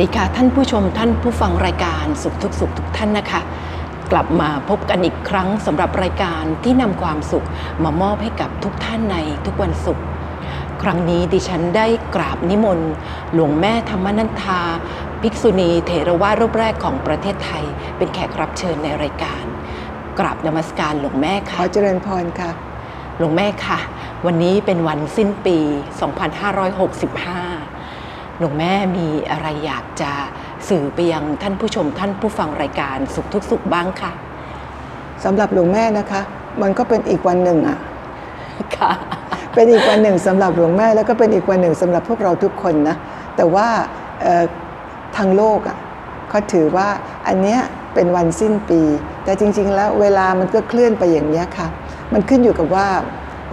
สวัสดีค่ะท่านผู้ชมท่านผู้ฟังรายการสุขทุกสุขทุกท่านนะคะ กลับมาพบกันอีกครั้งสำหรับรายการที่นำความสุขมามอบให้กับทุกท่านในทุกวันศุกร์ครั้งนี้ดิฉันได้กราบนิมนต์ หลวงแม่ธรรมนันทา ภิกษุณีเถรวาทรูปแรกของประเทศไทย เป็นแขกรับเชิญในรายการ กราบนมัสการหลวงแม่ขค่ะอเจริญพรค่ะหลวงแม่ค่ะ วันนี้เป็นวันสิ้นปี 2565 หลวงแม่มีอะไรอยากจะสื่อไปยังท่านผู้ชมท่านผู้ฟังรายการสุขทุกสุขบ้างค่ะสำหรับหลวงแม่นะคะ มันก็เป็นอีกวันหนึ่งอะค่ะเป็นอีกวันหนึ่งสำหรับหลวงแม่แล้วก็เป็นอีกวันหนึ่งสำหรับพวกเราทุกคนนะแต่ว่าเอ่อทางโลกอะเขาถือว่าอันเนี้ยเป็นวันสิ้นปี แต่จริง ๆ แล้วเวลามันก็เคลื่อนไปอย่างนี้ยค่ะ มันขึ้นอยู่กับว่า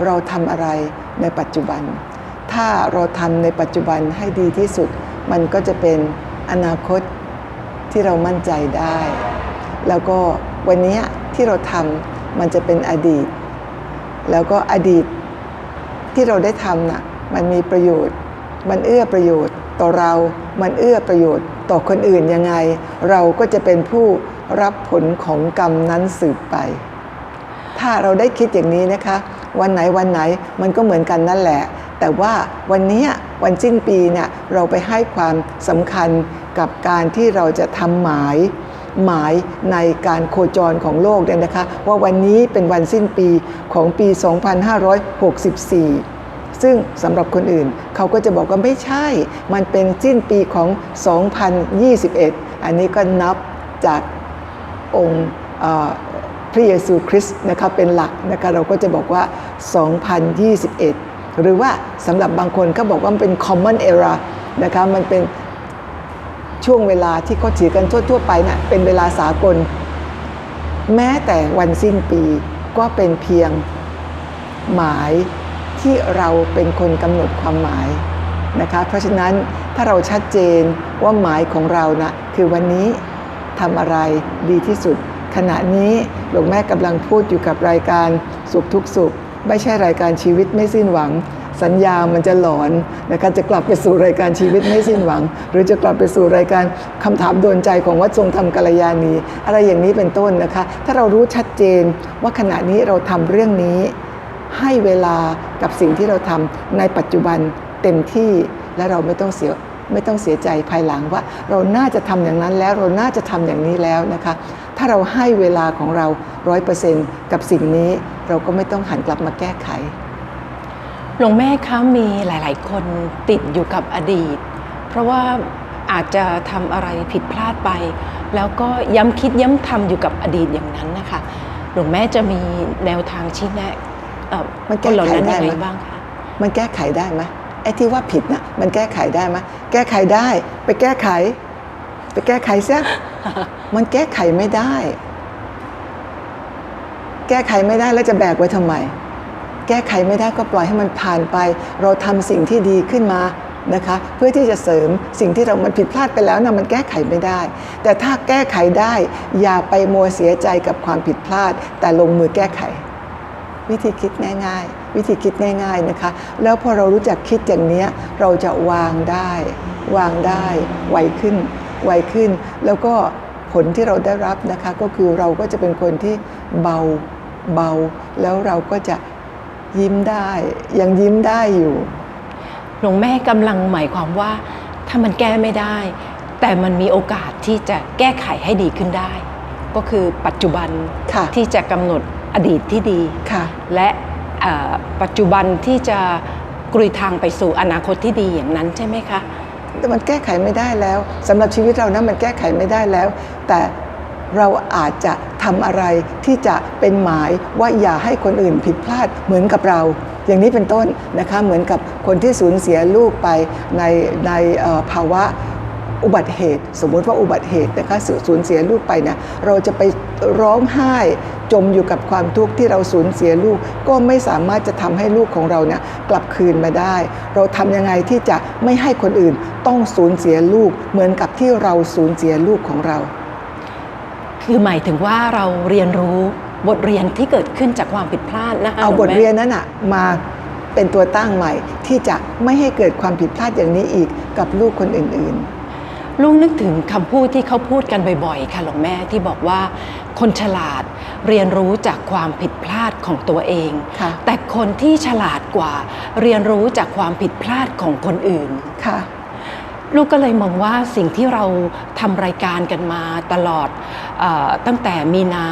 เราทำอะไรในปัจจุบัน ถ้าเราทำในปัจจุบันให้ดีที่สุด มันก็จะเป็นอนาคตที่เรามั่นใจได้ แล้วก็วันนี้ที่เราทำมันจะเป็นอดีต แล้วก็อดีตที่เราได้ทำน่ะมันมีประโยชน์ มันเอื้อประโยชน์ต่อเรา มันเอื้อประโยชน์ต่อคนอื่นยังไง เราก็จะเป็นผู้รับผลของกรรมนั้นสืบไป ถ้าเราได้คิดอย่างนี้นะคะ วันไหนวันไหนมันก็เหมือนกันนั่นแหละ แต่ว่าวันนี้วันสิ้นปีเนี่ยเราไปให้ความสำคัญกับการที่เราจะทำหมายหมายในการโคจรของโลกเนี่ยนะคะ ว่าวันนี้เป็นวันสิ้นปีของปี 2564 ซึ่งสำหรับคนอื่นเขาก็จะบอกว่าไม่ใช่ มันเป็นสิ้นปีของ 2021 อันนี้ก็นับจากองค์พระเยซูคริสต์นะคะเป็นหลักนะคะเราก็จะบอกว่า 2021 หรือว่าสำหรับบางคนก็บอกว่ามันเป็น common era นะคะมันเป็นช่วงเวลาที่เขาถือกันทั่ว ๆ ไปนะ่ะเป็นเวลาสากล แม้แต่วันสิ้นปีก็เป็นเพียงหมายที่เราเป็นคนกำหนดความหมายนะคะเพราะฉะนั้นถ้าเราชัดเจนว่าหมายของเรานะคือวันนี้ทำอะไรดีที่สุด ขณะนี้หลวงแม่กำลังพูดอยู่กับรายการสุขทุกสุข ไม่ใช่รายการชีวิตไม่สิ้นหวัง สัญญามันจะหลอนนะคะจะกลับไปสู่รายการชีวิตไม่สิ้นหวัง หรือจะกลับไปสู่รายการคำถามโดนใจของวัดทรงธรรมกัลยาณี อะไรอย่างนี้เป็นต้นนะคะ ถ้าเรารู้ชัดเจนว่าขณะนี้เราทำเรื่องนี้ ให้เวลากับสิ่งที่เราทำในปัจจุบันเต็มที่และเราไม่ต้องเสียไม่ต้องเสียใจภายหลังว่า เราน่าจะทำอย่างนั้นแล้วเราน่าจะทำอย่างนี้แล้วนะคะ ถ้าเราให้เวลาของเราร้อยเปอร์เซนต์กับสิ่งนี้ เราก็ไม่ต้องหันกลับมาแก้ไข หลวงแม่คะมีหลาย ๆ คนติดอยู่กับอดีต เพราะว่าอาจจะทำอะไรผิดพลาดไป แล้วก็ย้ำคิดย้ำทำอยู่กับอดีตอย่างนั้นนะคะหลวงแม่จะมีแนวทางชี้แนะเอ่อมันแก้คนเหล่าไขนั้นได้ยังไหมไงบ้างคะมันแก้ไขได้ไหมไอ้ที่ว่าผิดน่ะมันแก้ไขได้ไหมแก้ไขได้ไปแก้ไข ไปแก้ไขเสียมันแก้ไขไม่ได้ แก้ไขไม่ได้แล้วจะแบกไว้ทำไม แก้ไขไม่ได้ก็ปล่อยให้มันผ่านไป เราทำสิ่งที่ดีขึ้นมานะคะเพื่อที่จะเสริมสิ่งที่เรามันผิดพลาดไปแล้วนะมันแก้ไขไม่ได้ แต่ถ้าแก้ไขได้ อย่าไปมัวเสียใจกับความผิดพลาด แต่ลงมือแก้ไข วิธีคิดง่าย ๆ วิธีคิดง่าย ๆนะคะ แล้วพอเรารู้จักคิดอย่างนี้เราจะวางได้ วางได้ไวขึ้นไวขึ้น แล้วก็ผลที่เราได้รับนะคะ ก็คือเราก็จะเป็นคนที่เบา เบา แล้วเราก็จะยิ้มได้ยังยิ้มได้อยู่ หลวงแม่กำลังหมายความว่า ถ้ามันแก้ไม่ได้ แต่มันมีโอกาสที่จะแก้ไขให้ดีขึ้นได้ ก็คือปัจจุบันค่ะที่จะกำหนดอดีตที่ดีค่ะและเอ่อปัจจุบันที่จะกลุยทางไปสู่อนาคตที่ดีอย่างนั้นใช่ไหมคะแต่มันแก้ไขไม่ได้แล้วสำหรับชีวิตเรานะมันแก้ไขไม่ได้แล้ว แต่ เราอาจจะทำอะไรที่จะเป็นหมายว่าอย่าให้คนอื่นผิดพลาดเหมือนกับเรา อย่างนี้เป็นต้นนะคะเหมือนกับคนที่สูญเสียลูกไปในในภาวะอุบัติเหตุ สมมติว่าอุบัติเหตุนะคะสูสูญเสียลูกไปเนี่ยเราจะไปร้องไห้จมอยู่กับความทุกข์ที่เราสูญเสียลูก ก็ไม่สามารถจะทำให้ลูกของเราเนี่ยกลับคืนมาได้ เราทำยังไงที่จะไม่ให้คนอื่นต้องสูญเสียลูกเหมือนกับที่เราสูญเสียลูกของเรา คือหมายถึงว่าเราเรียนรู้บทเรียนที่เกิดขึ้นจากความผิดพลาดนะคะเอาหลวงบทแม่เรียนนั้นอะมาเป็นตัวตั้งใหม่ที่จะไม่ให้เกิดความผิดพลาดอย่างนี้อีกกับลูกคนอื่นหลูกนึกถึงคำพูดที่เขาพูดกันบ่อยๆ ค่ะหลวงแม่ที่บอกว่า คนฉลาดเรียนรู้จากความผิดพลาดของตัวเองค่ะแต่คนที่ฉลาดกว่าเรียนรู้จากความผิดพลาดของคนอื่นค่ะ ลูกก็เลยมองว่าสิ่งที่เราทำรายการกันมาตลอดอตั้งแต่มีนา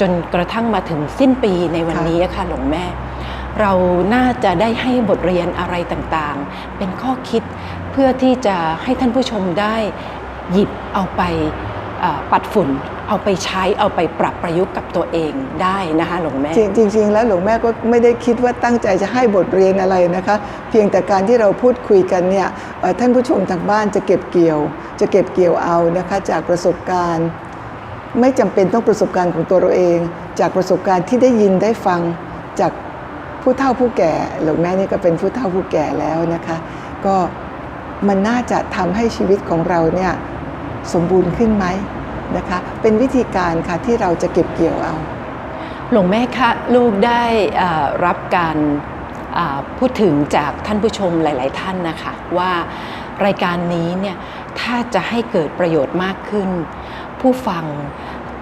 จนกระทั่งมาถึงสิ้นปีในวันนี้ค่ะหลวงแม่ เราน่าจะได้ให้บทเรียนอะไรต่างๆ เป็นข้อคิดเพื่อที่จะให้ท่านผู้ชมได้หยิบเอาไปปัดฝุ่น เอาไปใช้เอาไปปรับประยุกต์กับตัวเองได้นะคะหลวงแม่จริงจริงๆ แล้วหลวงแม่ก็ไม่ได้คิดว่าตั้งใจจะให้บทเรียนอะไรนะคะ เพียงแต่การที่เราพูดคุยกันเนี่ยท่านผู้ชมทางบ้านจะเก็บเกี่ยว จะเก็บเกี่ยวเอานะคะจากประสบการณ์ ไม่จำเป็นต้องประสบการณ์ของตัวเราเอง จากประสบการณ์ที่ได้ยินได้ฟังจากผู้เฒ่าผู้แก่หลวงแม่นี่ก็เป็นผู้เฒ่าผู้แก่แล้วนะคะ ก็มันน่าจะทำให้ชีวิตของเราเนี่ยสมบูรณ์ขึ้นไหม นะคะ เป็นวิธีการค่ะที่เราจะเก็บเกี่ยวเอา หลวงแม่คะลูกได้เอ่อรับการอ่าพูดถึงจากท่านผู้ชมหลาย ๆ ท่านนะคะ ว่ารายการนี้เนี่ยถ้าจะให้เกิดประโยชน์มากขึ้น ผู้ฟัง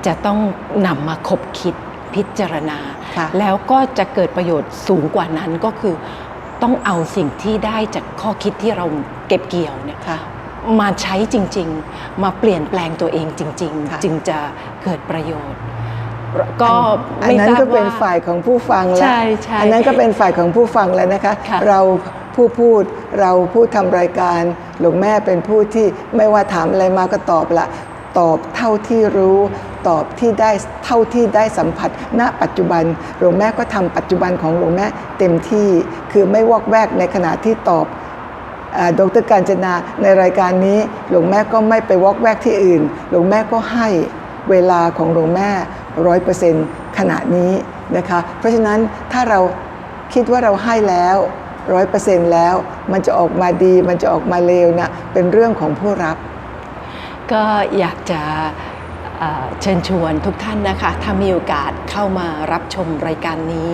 จะต้องนำมาคบคิดพิจารณาค่ะแล้วก็จะเกิดประโยชน์สูงกว่านั้นก็คือต้องเอาสิ่งที่ได้จากข้อคิดที่เราเก็บเกี่ยวเนี่ยค่ะ มาใช้จริง ๆ มาเปลี่ยนแปลงตัวเองจริงค่ะๆจึงจะเกิดประโยชน์ ก็อันไม่นั้ทนราบก็เป็นว่าฝ่ายของผู้ฟังแล้วใช่ใช่อันนั้นก็เป็นฝ่ายของผู้ฟังแล้วนะคะค่ะเราผู้พูดเราผู้ทำรายการหลวงแม่เป็นผู้ที่ไม่ว่าถามอะไรมาก็ตอบละตอบเท่าที่รู้ตอบที่ได้เท่าที่ได้สัมผัส ณ ปัจจุบันหลวงแม่ก็ทำปัจจุบันของหลวงแม่เต็มที่ คือไม่วอกแวกในขณะที่ตอบอ่า ดรการจนาในรายการนี้หลวงแม่ก็ไม่ไปวอกแวกที่อื่น หลวงแม่ก็ให้เวลาของหลวงแม่ร้อยเปอร์เซ็นต์ขณะนี้นะคะ เพราะฉะนั้นถ้าเราคิดว่าเราให้แล้วร้อยเปอร์เซ็นต์แล้ว มันจะออกมาดี มันจะออกมาเลวนะเป็นเรื่องของผู้รับ ก็อยากจะเชิญชวนทุกท่านนะคะ ถ้ามีโอกาสเข้ามารับชมรายการนี้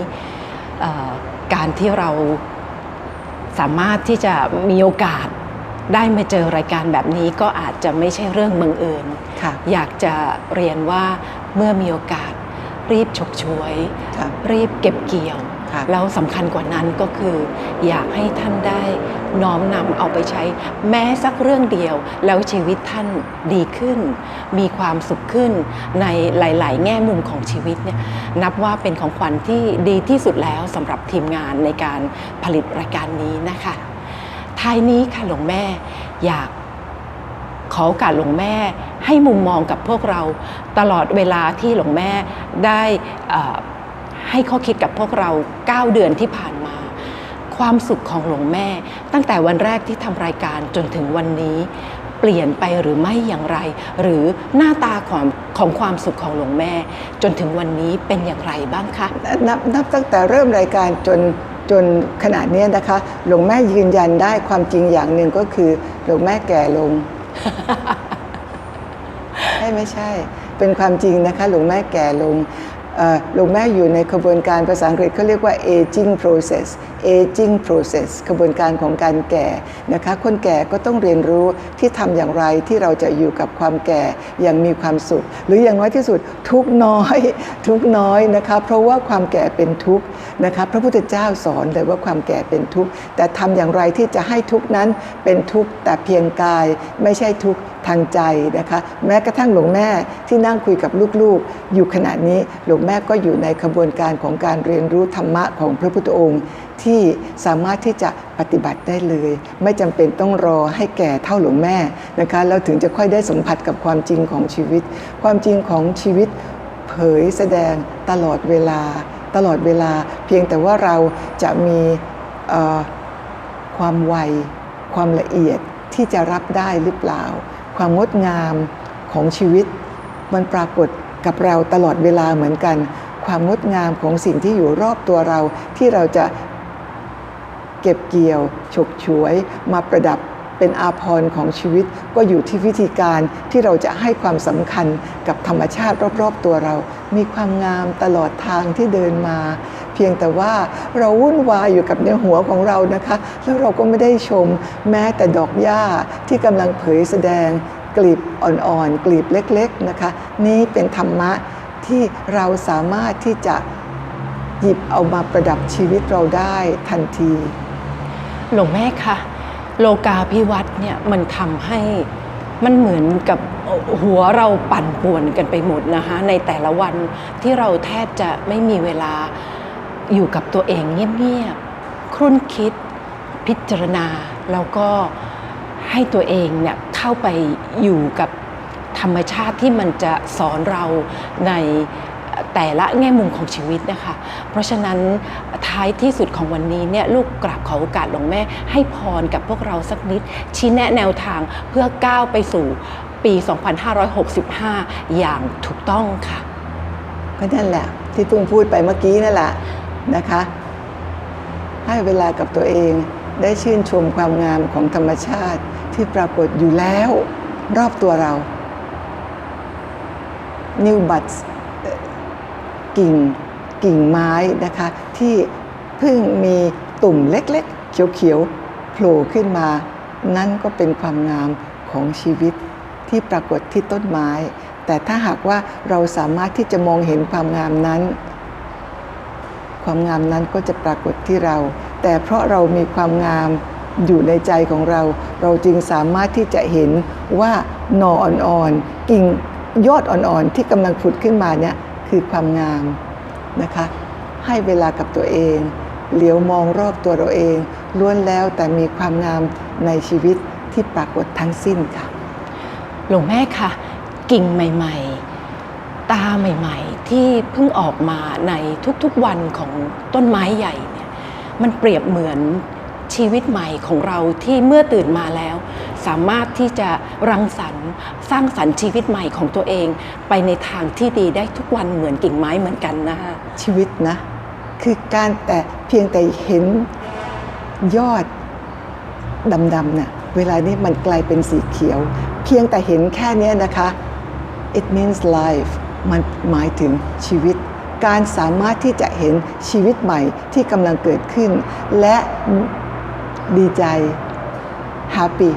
การที่เรา สามารถที่จะมีโอกาสได้มาเจอรายการแบบนี้ก็อาจจะไม่ใช่เรื่องบังเอิญค่ะอยากจะเรียนว่าเมื่อมีโอกาส รีบฉกฉวย ค่ะ รีบเก็บเกี่ยว ค่ะ แล้วสำคัญกว่านั้นก็คือ อยากให้ท่านได้น้อมนำเอาไปใช้ แม้สักเรื่องเดียว แล้วชีวิตท่านดีขึ้น มีความสุขขึ้นในหลาย ๆ แง่มุมของชีวิตเนี่ยนับว่าเป็นของขวัญที่ดีที่สุดแล้วสำหรับทีมงานในการผลิตรายการนี้นะคะ ท้ายนี้ค่ะหลวงแม่อยาก ขอโอกาสหลวงแม่ให้มุมมองกับพวกเราตลอดเวลาที่หลวงแม่ได้ให้ข้อคิดกับพวกเรา 9 เดือนที่ผ่านมา ความสุขของหลวงแม่ ตั้งแต่วันแรกที่ทำรายการจนถึงวันนี้ เปลี่ยนไปหรือไม่อย่างไร หรือหน้าตาของของความสุขของหลวงแม่ จนถึงวันนี้เป็นอย่างไรบ้างคะนับนับตั้งแต่เริ่มรายการจนจนขนาดนี้นะคะ หลวงแม่ยืนยันได้ความจริงอย่างหนึ่งก็คือหลวงแม่แก่ลง ใช่ไม่ใช่ เป็นความจริงนะคะหลวงแม่แก่ลงหลวงแม่อยู่ในกระบวนการภาษาอังกฤษเขาเรียกว่า aging process aging process กระบวนการของการแก่นะคะคนแก่ก็ต้องเรียนรู้ที่ทำอย่างไรที่เราจะอยู่กับความแก่อย่างมีความสุข หรืออย่างน้อยที่สุดทุกน้อยทุกน้อยนะคะเพราะว่าความแก่เป็นทุกข์นะคะพระพุทธเจ้าสอนเลยว่าความแก่เป็นทุกข์แต่ทำอย่างไรที่จะให้ทุกนั้นเป็นทุกข์แต่เพียงกายไม่ใช่ทุกข์ทางใจนะคะแม้กระทั่งหลวงแม่ที่นั่งคุยกับลูกๆ อยู่ขณะนี้หลวงแม่ก็อยู่ในขบวนการของการเรียนรู้ธรรมะของพระพุทธองค์ ที่สามารถที่จะปฏิบัติได้เลย ไม่จำเป็นต้องรอให้แก่เท่าหลวงแม่นะคะแล้วถึงจะค่อยได้สัมผัสกับความจริงของชีวิต ความจริงของชีวิตเผยแสดงตลอดเวลา ตลอดเวลา เพียงแต่ว่าเราจะมีความไว ความละเอียดที่จะรับได้หรือเปล่า ความงดงามของชีวิต มันปรากฏกับเราตลอดเวลาเหมือนกัน ความงดงามของสิ่งที่อยู่รอบตัวเราที่เราจะ เก็บเกี่ยว ฉกฉวย มาประดับเป็นอาภรณ์ของชีวิตก็อยู่ที่วิธีการที่เราจะให้ความสำคัญกับธรรมชาติรอบๆตัวเรา มีความงามตลอดทางที่เดินมา เพียงแต่ว่าเราวุ่นวายอยู่กับในหัวของเรานะคะ แล้วเราก็ไม่ได้ชมแม้แต่ดอกหญ้าที่กำลังเผยแสดงกลีบอ่อนๆ กลีบเล็กๆนะคะ นี่เป็นธรรมะที่เราสามารถที่จะหยิบเอามาประดับชีวิตเราได้ทันที หลวงแม่คะโลกาพิวัตรเนี่ยมันทำให้มันเหมือนกับหัวเราปั่นป่วนกันไปหมดนะคะในแต่ละวันที่เราแทบจะไม่มีเวลาอยู่กับตัวเองเงียบๆครุ่นคิดพิจารณา แล้วก็ให้ตัวเองเนี่ยเข้าไปอยู่กับธรรมชาติที่มันจะสอนเราใน แต่ละแง่มุมของชีวิตนะคะ เพราะฉะนั้นท้ายที่สุดของวันนี้เนี่ยลูกกราบขอโอกาสหลวงแม่ ให้พรกับพวกเราสักนิด ชี้แนะแนวทางเพื่อก้าวไปสู่ปี 2565 อย่างถูกต้องค่ะ ก็นั่นแหละ ที่เพิ่งพูดไปเมื่อกี้นั่นแหละนะคะ ให้เวลากับตัวเองได้ชื่นชมความงามของธรรมชาติที่ปรากฏอยู่แล้ว รอบตัวเรานิวบัต กิ่งกิ่งไม้นะคะ ที่เพิ่งมีตุ่มเล็กๆ เขียวๆโผล่ขึ้นมา นั่นก็เป็นความงามของชีวิตที่ปรากฏที่ต้นไม้ แต่ถ้าหากว่าเราสามารถที่จะมองเห็นความงามนั้น ความงามนั้นก็จะปรากฏที่เรา แต่เพราะเรามีความงามอยู่ในใจของเรา เราจึงสามารถที่จะเห็นว่าหน่ออ่อนๆกิ่งยอดอ่อนๆที่กำลังผุดขึ้นมาเนี่ย คือความงามนะคะ ให้เวลากับตัวเอง เหลียวมองรอบตัวเราเอง ล้วนแล้วแต่มีความงามในชีวิตที่ปรากฏทั้งสิ้นค่ะ หลวงแม่คะกิ่งใหม่ ๆ ตาใหม่ ๆ ที่เพิ่งออกมาในทุกๆวันของต้นไม้ใหญ่เนี่ยมันเปรียบเหมือนชีวิตใหม่ของเราที่เมื่อตื่นมาแล้ว สามารถที่จะรังสรรค์สร้างสรรค์ชีวิตใหม่ของตัวเอง ไปในทางที่ดีได้ทุกวันเหมือนกิ่งไม้เหมือนกันนะคะชีวิตนะ คือการแต่เพียงแต่เห็นยอดดำๆน่ะเวลานี้มันกลายเป็นสีเขียว เพียงแต่เห็นแค่นี้นะคะ it means life มันหมายถึงชีวิต การสามารถที่จะเห็นชีวิตใหม่ที่กำลังเกิดขึ้น และดีใจ happy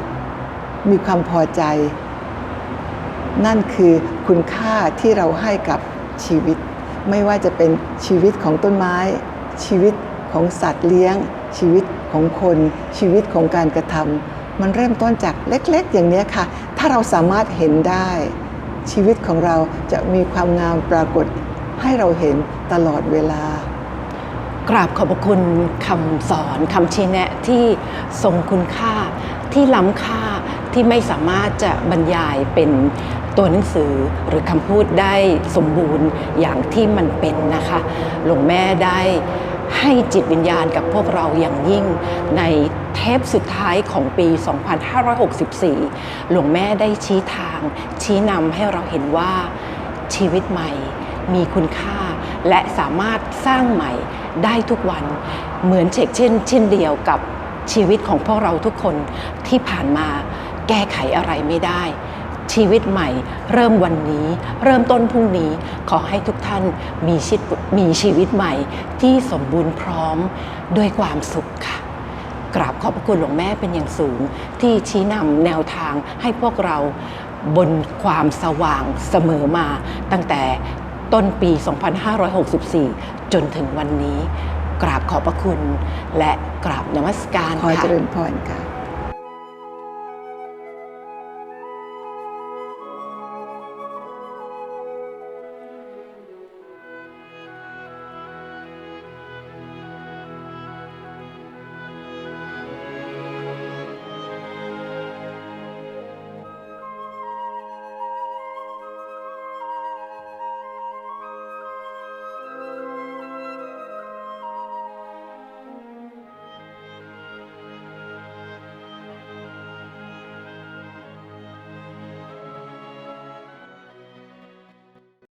มีความพอใจ นั่นคือคุณค่าที่เราให้กับชีวิต ไม่ว่าจะเป็นชีวิตของต้นไม้ ชีวิตของสัตว์เลี้ยง ชีวิตของคน ชีวิตของการกระทำมันเริ่มต้นจากเล็กๆ อย่างนี้ค่ะ ถ้าเราสามารถเห็นได้ ชีวิตของเราจะมีความงามปรากฏให้เราเห็นตลอดเวลากราบขอบคุณคำสอนคำชี้แนะที่ทรงคุณค่าที่ล้ำค่า ที่ไม่สามารถจะบรรยายเป็นตัวหนังสือหรือคำพูดได้สมบูรณ์อย่างที่มันเป็นนะคะหลวงแม่ได้ให้จิตวิญญาณกับพวกเราอย่างยิ่งในเทปสุดท้ายของปี 2564 หลวงแม่ได้ชี้ทาง ชี้นำให้เราเห็นว่าชีวิตใหม่มีคุณค่า และสามารถสร้างใหม่ได้ทุกวันเหมือนเชกเช่นเช่นเดียวกับชีวิตของพวกเราทุกคนที่ผ่านมา แก้ไขอะไรไม่ได้ ชีวิตใหม่ เริ่มวันนี้ เริ่มต้นพรุ่งนี้ขอให้ทุกท่านมีชีวิตมีชีวิตใหม่ ที่สมบูรณ์พร้อมด้วยความสุขค่ะกราบขอบพระคุณหลวงแม่เป็นอย่างสูง ที่ชี้นำแนวทางให้พวกเราบนความสว่างเสมอมา ตั้งแต่ต้นปี 2564 จนถึงวันนี้ กราบขอบพระคุณ และกราบนมัสการค่ะ ขอเจริญพรค่ะ